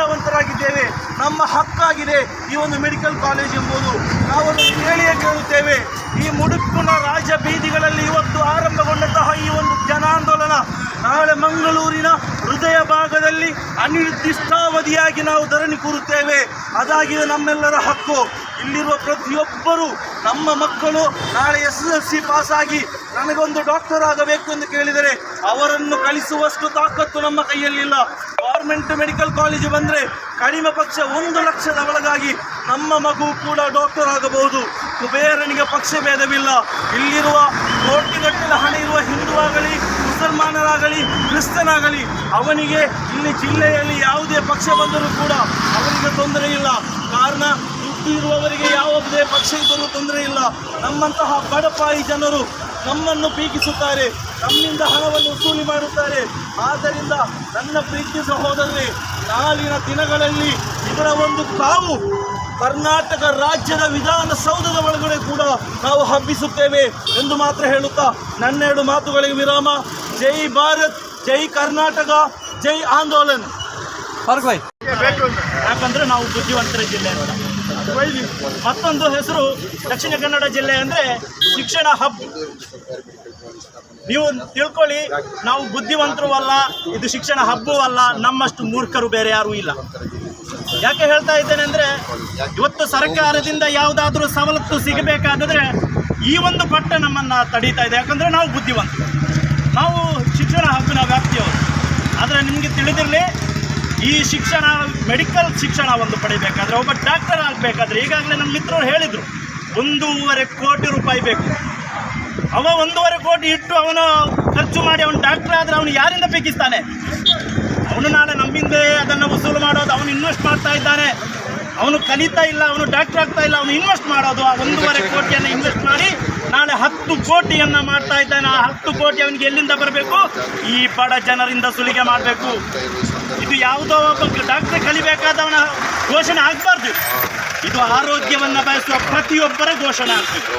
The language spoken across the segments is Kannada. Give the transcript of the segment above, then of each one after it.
ವಿದ್ಯಾವಂತರಾಗಿದ್ದೇವೆ ನಮ್ಮ ಹಕ್ಕಾಗಿದೆ ಈ ಒಂದು ಮೆಡಿಕಲ್ ಕಾಲೇಜ್ ಎಂಬುದು. ನಾವು ಕೇಳಿಯೇ ಕೇಳುತ್ತೇವೆ. ಈ ಮುಡುಕುನ ರಾಜ ಬೀದಿಗಳಲ್ಲಿ ಇವತ್ತು ಆರಂಭಗೊಂಡಂತಹ ಈ ಒಂದು ಜನಾಂದೋಲನ ನಾಳೆ ಮಂಗಳೂರಿನ ಹೃದಯ ಭಾಗದಲ್ಲಿ ಅನಿರ್ದಿಷ್ಟಾವಧಿಯಾಗಿ ನಾವು ಧರಣಿ ಕೂರುತ್ತೇವೆ. ಅದಾಗಿದೆ ನಮ್ಮೆಲ್ಲರ ಹಕ್ಕು. ಇಲ್ಲಿರುವ ಪ್ರತಿಯೊಬ್ಬರು ನಮ್ಮ ಮಕ್ಕಳು ನಾಳೆ ಎಸ್ ಎಸ್ ಎಲ್ ಸಿ ಪಾಸಾಗಿ ನನಗೊಂದು ಡಾಕ್ಟರ್ ಆಗಬೇಕು ಎಂದು ಕೇಳಿದರೆ ಅವರನ್ನು ಕಳಿಸುವಷ್ಟು ತಾಕತ್ತು ನಮ್ಮ ಕೈಯಲ್ಲಿಲ್ಲ. ಗೌರ್ಮೆಂಟ್ ಮೆಡಿಕಲ್ ಕಾಲೇಜು ಬಂದರೆ ಕಡಿಮೆ ಪಕ್ಷ ಒಂದು ಲಕ್ಷದ ಒಳಗಾಗಿ ನಮ್ಮ ಮಗು ಕೂಡ ಡಾಕ್ಟರ್ ಆಗಬಹುದು. ಕುಬೇರನಿಗೆ ಪಕ್ಷ ಭೇದವಿಲ್ಲ. ಇಲ್ಲಿರುವ ಕೋಟಿಗಟ್ಟಲ ಹಣ ಇರುವ ಹಿಂದೂ ಆಗಲಿ ಮುಸಲ್ಮಾನರಾಗಲಿ, ಕ್ರಿಸ್ತನಾಗಲಿ, ಅವನಿಗೆ ಇಲ್ಲಿ ಜಿಲ್ಲೆಯಲ್ಲಿ ಯಾವುದೇ ಪಕ್ಷ ಬಂದರೂ ಕೂಡ ಅವನಿಗೆ ತೊಂದರೆ ಇಲ್ಲ. ಕಾರಣ ಇರುವವರಿಗೆ ಯಾವುದೇ ಪಕ್ಷ ಇದ್ದರೂ ತೊಂದರೆ ಇಲ್ಲ. ನಮ್ಮಂತಹ ಬಡಪಾಯಿ ಜನರು ನಮ್ಮನ್ನು ಪೀಕಿಸುತ್ತಾರೆ ನಮ್ಮಿಂದ ಹಣವನ್ನು ವಸೂಲಿ ಮಾಡುತ್ತಾರೆ. ಆದ್ದರಿಂದ ನನ್ನ ಪ್ರೀತಿ ಸಹೋದರರೇ, ನಾಳಿನ ದಿನಗಳಲ್ಲಿ ಇದರ ಒಂದು ಕಾವು ಕರ್ನಾಟಕ ರಾಜ್ಯದ ವಿಧಾನಸೌಧದ ಒಳಗಡೆ ಕೂಡ ನಾವು ಹಬ್ಬಿಸುತ್ತೇವೆ ಎಂದು ಮಾತ್ರ ಹೇಳುತ್ತಾ ನನ್ನೆರಡು ಮಾತುಗಳಿಗೆ ವಿರಾಮ. ಜೈ ಭಾರತ್, ಜೈ ಕರ್ನಾಟಕ, ಜೈ ಆಂದೋಲನ್. ಯಾಕಂದ್ರೆ ನಾವು ಬುದ್ಧಿವಂತರ ಜಿಲ್ಲೆ ಮತ್ತೊಂದು ಹೆಸರು ದಕ್ಷಿಣ ಕನ್ನಡ ಜಿಲ್ಲೆ ಅಂದ್ರೆ ಶಿಕ್ಷಣ ಹಬ್. ನೀವು ತಿಳ್ಕೊಳ್ಳಿ, ನಾವು ಬುದ್ಧಿವಂತರು ಅಲ್ಲ ಇದು ಶಿಕ್ಷಣ ಹಬ್ಬೂ ಅಲ್ಲ, ನಮ್ಮಷ್ಟು ಮೂರ್ಖರು ಬೇರೆ ಯಾರೂ ಇಲ್ಲ. ಯಾಕೆ ಹೇಳ್ತಾ ಇದ್ದೇನೆ ಅಂದರೆ, ಇವತ್ತು ಸರ್ಕಾರದಿಂದ ಯಾವುದಾದ್ರೂ ಸವಲತ್ತು ಸಿಗಬೇಕಾದ್ರೆ ಈ ಒಂದು ಪಟ್ಟ ನಮ್ಮನ್ನ ತಡೀತಾ ಇದೆ. ಯಾಕಂದ್ರೆ ನಾವು ಬುದ್ಧಿವಂತರು. ನಾವು ಶಿಕ್ಷಣ ಹಬ್ಬಿನ ವ್ಯಾಪ್ತಿಯವರು. ಆದರೆ ನಿಮಗೆ ತಿಳಿದಿರಲಿ, ಈ ಶಿಕ್ಷಣ, ಮೆಡಿಕಲ್ ಶಿಕ್ಷಣ ಒಂದು ಪಡಿಬೇಕಾದ್ರೆ, ಒಬ್ಬ ಡಾಕ್ಟರ್ ಆಗಬೇಕಾದ್ರೆ, ಈಗಾಗಲೇ ನಮ್ಮ ಮಿತ್ರರು ಹೇಳಿದರು. ಒಂದೂವರೆ ಕೋಟಿ ರೂಪಾಯಿ ಬೇಕು. ಅವ ಒಂದೂವರೆ ಕೋಟಿ ಇಟ್ಟು ಅವನು ಖರ್ಚು ಮಾಡಿ ಅವನು ಡಾಕ್ಟರ್ ಆದರೆ ಅವನು ಯಾರಿಂದ ಬೇಕಿಸ್ತಾನೆ ಅವನು ನಾಳೆ ನಮ್ಮಿಂದೇ ಅದನ್ನು ವಸೂಲು ಮಾಡೋದು, ಅವನು ಇನ್ವೆಸ್ಟ್ ಮಾಡ್ತಾ ಇದ್ದಾನೆ. ಅವನು ಕಲಿತಾ ಇಲ್ಲ, ಅವನು ಡಾಕ್ಟರ್ ಆಗ್ತಾ ಇಲ್ಲ, ಅವನು ಇನ್ವೆಸ್ಟ್ ಮಾಡೋದು. ಆ ಒಂದೂವರೆ ಕೋಟಿಯನ್ನು ಇನ್ವೆಸ್ಟ್ ಮಾಡಿ ನಾಳೆ ಹತ್ತು ಕೋಟಿಯನ್ನ ಮಾಡ್ತಾ ಇದ್ದಾನೆ. ಆ ಹತ್ತು ಕೋಟಿ ಅವನಿಗೆ ಎಲ್ಲಿಂದ ಬರಬೇಕು? ಈ ಬಡ ಜನರಿಂದ ಸುಲಿಗೆ ಮಾಡಬೇಕು. ಇದು ಯಾವುದೋ ಒಬ್ಬ ಡಾಕ್ಟರ್ ಕಲಿಬೇಕಾದವನ ಘೋಷಣೆ ಆಗಬಾರ್ದು. ಇದು ಆರೋಗ್ಯವನ್ನ ಬಯಸುವ ಪ್ರತಿಯೊಬ್ಬರ ಘೋಷಣೆ ಆಗಬೇಕು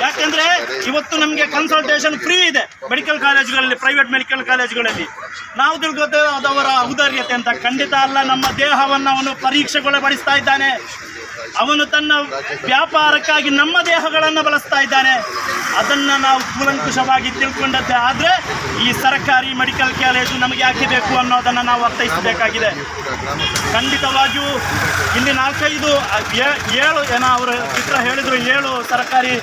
ಯಾಕೆಂದ್ರೆ ಇವತ್ತು ನಮಗೆ ಕನ್ಸಲ್ಟೇಷನ್ ಫ್ರೀ ಇದೆ ಮೆಡಿಕಲ್ ಕಾಲೇಜುಗಳಲ್ಲಿ ಪ್ರೈವೇಟ್ ಮೆಡಿಕಲ್ ಕಾಲೇಜುಗಳಲ್ಲಿ ನಾವು ಅವರ ಔದಾರ್ಯತೆ ಅಂತ ಖಂಡಿತ ಅಲ್ಲ, ನಮ್ಮ ದೇಹವನ್ನು ಅವನು ಪರೀಕ್ಷೆಗೊಳಪಡಿಸ್ತಾ ಇದ್ದಾನೆ. ಅವನು ತನ್ನ ವ್ಯಾಪಾರಕ್ಕಾಗಿ ನಮ್ಮ ದೇಹಗಳನ್ನು ಬಳಸ್ತಾ ಇದ್ದಾನೆ. ಅದನ್ನು ನಾವು ಕೂಲಂಕುಷವಾಗಿ ತಿಳ್ಕೊಂಡದ್ದೇ ಆದರೆ ಈ ಸರ್ಕಾರಿ ಮೆಡಿಕಲ್ ಕಾಲೇಜು ನಮಗೆ ಯಾಕೆ ಬೇಕು ಅನ್ನೋದನ್ನು ನಾವು ಅರ್ಥೈಸಬೇಕಾಗಿದೆ. ಖಂಡಿತವಾಗಿಯೂ ಇಲ್ಲಿ ನಾಲ್ಕೈದು ಏಳು ಏನೋ ಅವರು ಚಿತ್ರ ಹೇಳಿದರು, ಏಳು ಸರ್ಕಾರಿ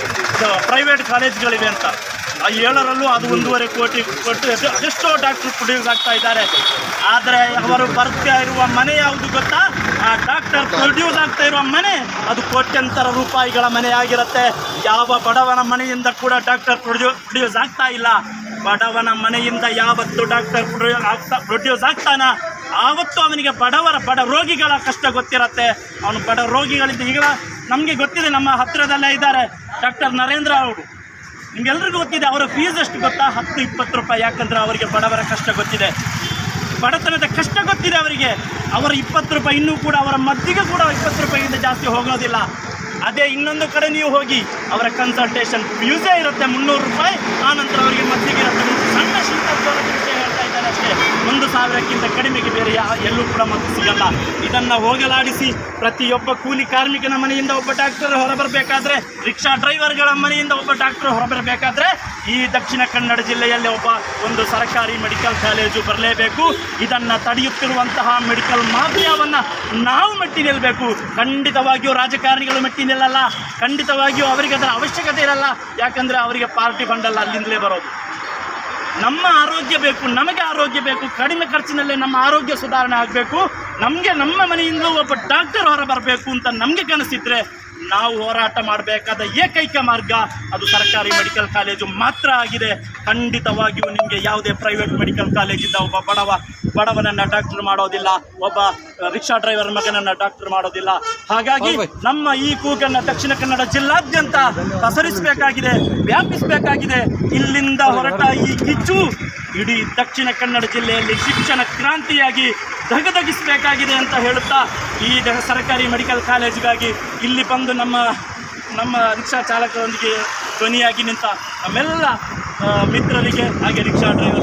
ಪ್ರೈವೇಟ್ ಕಾಲೇಜ್ಗಳಿವೆ ಅಂತ. ಆ ಏಳರಲ್ಲೂ ಅದು ಒಂದೂವರೆ ಕೋಟಿ ಕೊಟ್ಟು ಅದು- ಅದೆಷ್ಟೋ ಡಾಕ್ಟರ್ ಪ್ರೊಡ್ಯೂಸ್ ಆಗ್ತಾ ಇದ್ದಾರೆ. ಆದರೆ ಅವರು ಬರ್ತಾ ಇರುವ ಮನೆ ಯಾವುದು ಗೊತ್ತಾ? ಆ ಡಾಕ್ಟರ್ ಪ್ರೊಡ್ಯೂಸ್ ಆಗ್ತಾ ಇರುವ ಮನೆ, ಅದು ಕೋಟ್ಯಂತರ ರೂಪಾಯಿಗಳ ಮನೆ ಆಗಿರುತ್ತೆ. ಯಾವ ಬಡವನ ಮನೆಯಿಂದ ಕೂಡ ಡಾಕ್ಟರ್ ಪ್ರೊಡ್ಯೂ, ಪ್ರೊಡ್ಯೂಸ್ ಆಗ್ತಾ ಇಲ್ಲ. ಬಡವನ ಮನೆಯಿಂದ ಯಾವತ್ತು ಡಾಕ್ಟರ್ ಆಗ್ತಾ, ಪ್ರೊಡ್ಯೂಸ್ ಆಗ್ತಾನ? ಆವತ್ತು ಅವನಿಗೆ ಬಡವರ ಬಡ ರೋಗಿಗಳ ಕಷ್ಟ ಗೊತ್ತಿರತ್ತೆ. ಅವನು ಬಡ ರೋಗಿಗಳಿಂದ ಈಗ ನಮಗೆ ಗೊತ್ತಿದೆ, ನಮ್ಮ ಹತ್ತಿರದಲ್ಲೇ ಇದ್ದಾರೆ ಡಾಕ್ಟರ್ ನರೇಂದ್ರ ಅವರು. ನಿಮ್ಗೆಲ್ರಿಗೂ ಗೊತ್ತಿದೆ, ಅವರ ಫೀಸ್ ಎಷ್ಟು ಗೊತ್ತಾ? ಹತ್ತು, ಇಪ್ಪತ್ತು ರೂಪಾಯಿ. ಯಾಕಂದ್ರೆ ಅವರಿಗೆ ಬಡವರ ಕಷ್ಟ ಗೊತ್ತಿದೆ. ಬಡತನದ ಕಷ್ಟ ಗೊತ್ತಿದೆ ಅವರಿಗೆ. ಅವರ ಇಪ್ಪತ್ತು ರೂಪಾಯಿ ಇನ್ನೂ ಕೂಡ, ಅವರ ಮದ್ದಿಗೆ ಕೂಡ ಇಪ್ಪತ್ತು ರೂಪಾಯಿಗಿಂತ ಜಾಸ್ತಿ ಹೋಗೋದಿಲ್ಲ. ಅದೇ ಇನ್ನೊಂದು ಕಡೆ ನೀವು ಹೋಗಿ, ಅವರ ಕನ್ಸಲ್ಟೇಷನ್ ಯೂಸೇ ಇರುತ್ತೆ, ಮುನ್ನೂರು ರೂಪಾಯಿ. ಆನಂತರ ನಂತರ ಅವರಿಗೆ ಮದ್ದಿಗೆ ಇರುತ್ತೆ. ಸಣ್ಣ ಜ್ವರದ ವಿಷಯ ಅಷ್ಟೇ ಒಂದು ಸಾವಿರಕ್ಕಿಂತ ಕಡಿಮೆಗೆ ಬೇರೆ ಎಲ್ಲೂ ಕೂಡ ಮದ್ದು ಸಿಗಲ್ಲ. ಇದನ್ನು ಹೋಗಲಾಡಿಸಿ ಪ್ರತಿಯೊಬ್ಬ ಕೂಲಿ ಕಾರ್ಮಿಕನ ಮನೆಯಿಂದ ಒಬ್ಬ ಡಾಕ್ಟರ್ ಹೊರಬರಬೇಕಾದ್ರೆ, ರಿಕ್ಷಾ ಡ್ರೈವರ್ಗಳ ಮನೆಯಿಂದ ಒಬ್ಬ ಡಾಕ್ಟರ್ ಹೊರಬರಬೇಕಾದ್ರೆ, ಈ ದಕ್ಷಿಣ ಕನ್ನಡ ಜಿಲ್ಲೆಯಲ್ಲಿ ಒಬ್ಬ ಒಂದು ಸರ್ಕಾರಿ ಮೆಡಿಕಲ್ ಕಾಲೇಜು ಬರಲೇಬೇಕು. ಇದನ್ನು ತಡೆಯುತ್ತಿರುವಂತಹ ಮೆಡಿಕಲ್ ಮಾಫಿಯಾವನ್ನು ನಾವು ಮೆಟ್ಟಿ ನಿಲ್ಲಬೇಕು ಖಂಡಿತವಾಗಿಯೂ ರಾಜಕಾರಣಿಗಳು ಮೆಟ್ಟಿ ನಿಲ್ಲಲ್ಲ. ಖಂಡಿತವಾಗಿಯೂ ಅವರಿಗೆ ಅದರ ಅವಶ್ಯಕತೆ ಇರಲ್ಲ. ಯಾಕಂದರೆ ಅವರಿಗೆ ಪಾರ್ಟಿ ಬಂಡಲ್ಲ ಅಲ್ಲಿಂದಲೇ ಬರೋದು. ನಮ್ಮ ಆರೋಗ್ಯ ಬೇಕು, ನಮಗೆ ಆರೋಗ್ಯ ಬೇಕು, ಕಡಿಮೆ ಖರ್ಚಿನಲ್ಲೇ ನಮ್ಮ ಆರೋಗ್ಯ ಸುಧಾರಣೆ ಆಗಬೇಕು. ನಮಗೆ ನಮ್ಮ ಮನೆಯಿಂದ ಒಬ್ಬ ಡಾಕ್ಟರ್ ಹೊರ ಬರಬೇಕು ಅಂತ ನಮಗೆ ಕನಸಿದ್ರೆ ನಾವು ಹೋರಾಟ ಮಾಡಬೇಕಾದ ಏಕೈಕ ಮಾರ್ಗ ಅದು ಸರ್ಕಾರಿ ಮೆಡಿಕಲ್ ಕಾಲೇಜು ಮಾತ್ರ ಆಗಿದೆ. ಖಂಡಿತವಾಗಿಯೂ ನಿಮಗೆ ಯಾವುದೇ ಪ್ರೈವೇಟ್ ಮೆಡಿಕಲ್ ಕಾಲೇಜಿಂದ ಒಬ್ಬ ಬಡವ ಬಡವನನ್ನು ಡಾಕ್ಟರ್ ಮಾಡೋದಿಲ್ಲ ಒಬ್ಬ ರಿಕ್ಷಾ ಡ್ರೈವರ್ ಮಗನನ್ನು ಡಾಕ್ಟರ್ ಮಾಡೋದಿಲ್ಲ. ಹಾಗಾಗಿ ನಮ್ಮ ಈ ಕೂಗನ್ನು ದಕ್ಷಿಣ ಕನ್ನಡ ಜಿಲ್ಲಾದ್ಯಂತ ಪಸರಿಸಬೇಕಾಗಿದೆ ವ್ಯಾಪಿಸಬೇಕಾಗಿದೆ. ಇಲ್ಲಿಂದ ಹೊರಟ ಈ ಕಿಚ್ಚು ಇಡೀ ದಕ್ಷಿಣ ಕನ್ನಡ ಜಿಲ್ಲೆಯಲ್ಲಿ ಶಿಕ್ಷಣ ಕ್ರಾಂತಿಯಾಗಿ ಧಗಧಗಿಸಬೇಕಾಗಿದೆ ಅಂತ ಹೇಳುತ್ತಾ ಈ ಸರ್ಕಾರಿ ಮೆಡಿಕಲ್ ಕಾಲೇಜಿಗಾಗಿ ಇಲ್ಲಿ ಬಂದು ನಮ್ಮ ನಮ್ಮ ರಿಕ್ಷಾ ಚಾಲಕರೊಂದಿಗೆ ಧ್ವನಿಯಾಗಿ ನಿಂತ ನಮ್ಮೆಲ್ಲ ಮಿತ್ರರಿಗೆ, ಹಾಗೆ ರಿಕ್ಷಾ ಡ್ರೈವರ್ಸ್